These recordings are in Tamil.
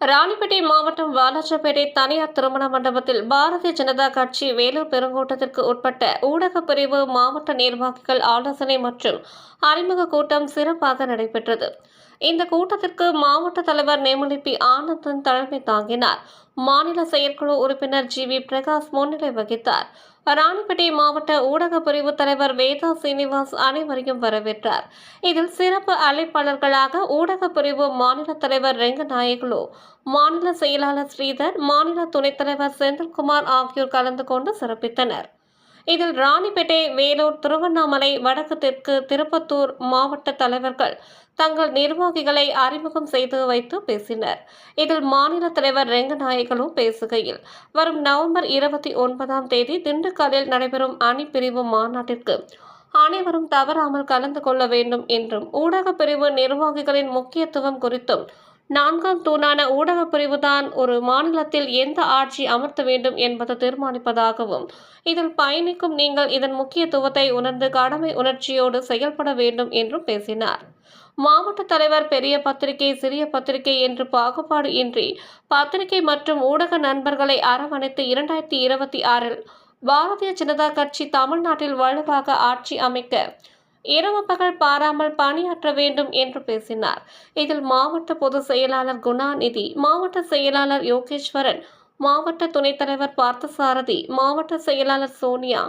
ராணிப்பேட்டை மாவட்டம் வாலாஜாபேட்டை தனியார் திருமண மண்டபத்தில் பாரதிய ஜனதா கட்சி வேலூர் பெருங்கோட்டத்திற்கு உட்பட்ட ஊடகப் பிரிவு மாவட்ட நிர்வாகிகள் ஆலோசனை மற்றும் அறிமுக கூட்டம் சிறப்பாக நடைபெற்றது. இந்த கூட்டத்திற்கு மாவட்ட தலைவர் நேமலிப்பி ஆனந்தன் தலைமை தாங்கினார். மாநில செயற்குழு உறுப்பினர் ஜி. வி. பிரகாஷ் முன்னிலை வகித்தார். ராணிப்பேட்டை மாவட்ட ஊடக பிரிவு தலைவர் வேதா சீனிவாஸ் அனைவரையும் வரவேற்றார். இதில் சிறப்பு அழைப்பாளர்களாக ஊடக பிரிவு மாநில தலைவர் ரெங்கநாயகுலு மாநில செயலாளர் ஸ்ரீதர் மாநில துணைத் தலைவர் செந்தில்குமார் ஆகியோர் கலந்து கொண்டு சிறப்பித்தனர். இதில் ராணிப்பேட்டை வேலூர் திருவண்ணாமலை வடக்கு தெற்கு திருப்பத்தூர் மாவட்ட தலைவர்கள் தங்கள் நிர்வாகிகளை அறிமுகம் செய்து வைத்து பேசினர். இதில் மாநில தலைவர் ரெங்கநாயகலு பேசுகையில் வரும் நவம்பர் இருபத்தி ஒன்பதாம் தேதி திண்டுக்கல்லில் நடைபெறும் அணி பிரிவு மாநாட்டிற்கு அனைவரும் தவறாமல் கலந்து கொள்ள வேண்டும் என்றும் ஊடகப் பிரிவு நிர்வாகிகளின் முக்கியத்துவம் குறித்தும் நான்காம் தூணான ஊடகப் பிரிவுதான் ஒரு மாநிலத்தில் எந்த ஆட்சி அமர்த்த வேண்டும் என்பது தீர்மானிப்பதாகவும் இதில் பயணிக்கும் நீங்கள் இதன் முக்கியத்துவத்தை உணர்ந்து கடமை உணர்ச்சியோடு செயல்பட வேண்டும் என்றும் பேசினார். மாவட்ட தலைவர் பெரிய பத்திரிகை சிறிய பத்திரிகை என்று பாகுபாடு இன்றி பத்திரிகை மற்றும் ஊடக நண்பர்களை அரவணைத்து இரண்டாயிரத்தி இருபத்தி ஆறில் பாரதிய ஜனதா கட்சி தமிழ்நாட்டில் வலுவாக ஆட்சி அமைக்க இரவு பகல் பாராமல் பணியாற்ற வேண்டும் என்று பேசினார். இதில் மாவட்ட பொதுச் செயலாளர் குணாநிதி மாவட்ட செயலாளர் யோகேஸ்வரன் மாவட்ட துணைத் தலைவர் பார்த்தசாரதி மாவட்ட செயலாளர் சோனியா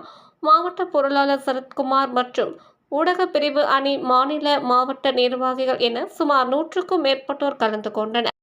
மாவட்ட பொருளாளர் சரத்குமார் மற்றும் ஊடகப் பிரிவு அணி மாநில மாவட்ட நிர்வாகிகள் என சுமார் நூற்றுக்கும் மேற்பட்டோர் கலந்து கொண்டனர்.